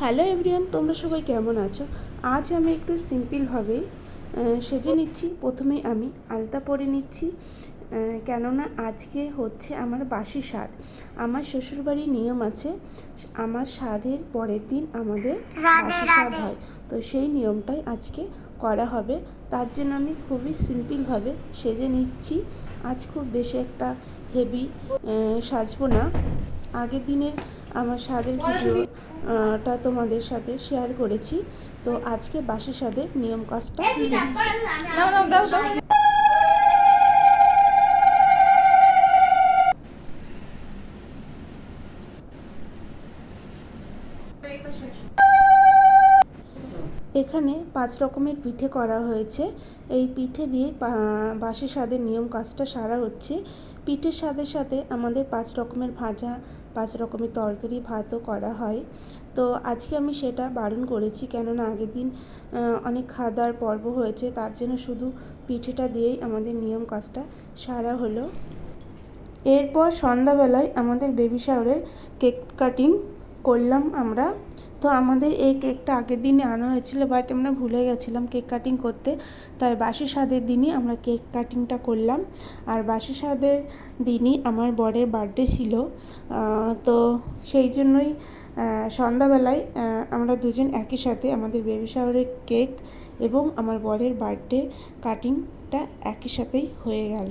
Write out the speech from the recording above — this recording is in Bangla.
হ্যালো এভরিওয়ান তোমরা সবাই কেমন আছো? আজ আমি একটু সিম্পলভাবেই সেজে নিচ্ছি। প্রথমে আমি আলতা পরে নিচ্ছি কেননা আজকে হচ্ছে আমার বাসি স্বাদ। আমার শ্বশুরবাড়ির নিয়ম আছে আমার স্বাদের পরের দিন আমাদের বাসি স্বাদ হয়। তো সেই নিয়মটাই আজকে করা হবে। তার জন্য আমি খুবই সিম্পলভাবে সেজে নিচ্ছি। আজ খুব বেশি একটা হেভি সাজবো না। আগের দিনের আমার স্বাদের ভিডিও টা তোমাদের সাথে শেয়ার করেছি। তো আজকে বাসি স্বাদের নিয়ম কাজটা এখানে পাঁচ রকমের পিঠে করা হয়েছে। এই পিঠে দিয়ে বাসি স্বাদের নিয়ম কাজটা সারা হচ্ছে। পিঠের সাথে সাথে আমাদের পাঁচ রকমের ভাজা, পাঁচ রকমের তরকারি, ভাতও করা হয়। তো আজকে আমি সেটা বারণ করেছি কেননা আগের দিন অনেক দাওয়ার পর্ব হয়েছে, তার জন্য শুধু পিঠেটা দিয়েই আমাদের নিয়ম কাজটা সারা হলো। এরপর সন্ধ্যাবেলায় আমাদের বেবি শাওয়ারের কেক কাটিং করলাম আমরা। তো আমাদের এই কেকটা আগের দিনে আনা হয়েছিল, বাট আমরা ভুলে গেছিলাম কেক কাটিং করতে। তাই বাসি স্বাদের দিনই আমরা কেক কাটিংটা করলাম। আর বাসি স্বাদের দিনই আমার বরের বার্থডে ছিল। তো সেই জন্যই সন্ধ্যাবেলায় আমরা দুজন একই সাথে আমাদের বেবি শাওয়ারের কেক এবং আমার বরের বার্থডে কাটিংটা একই সাথেই হয়ে গেল।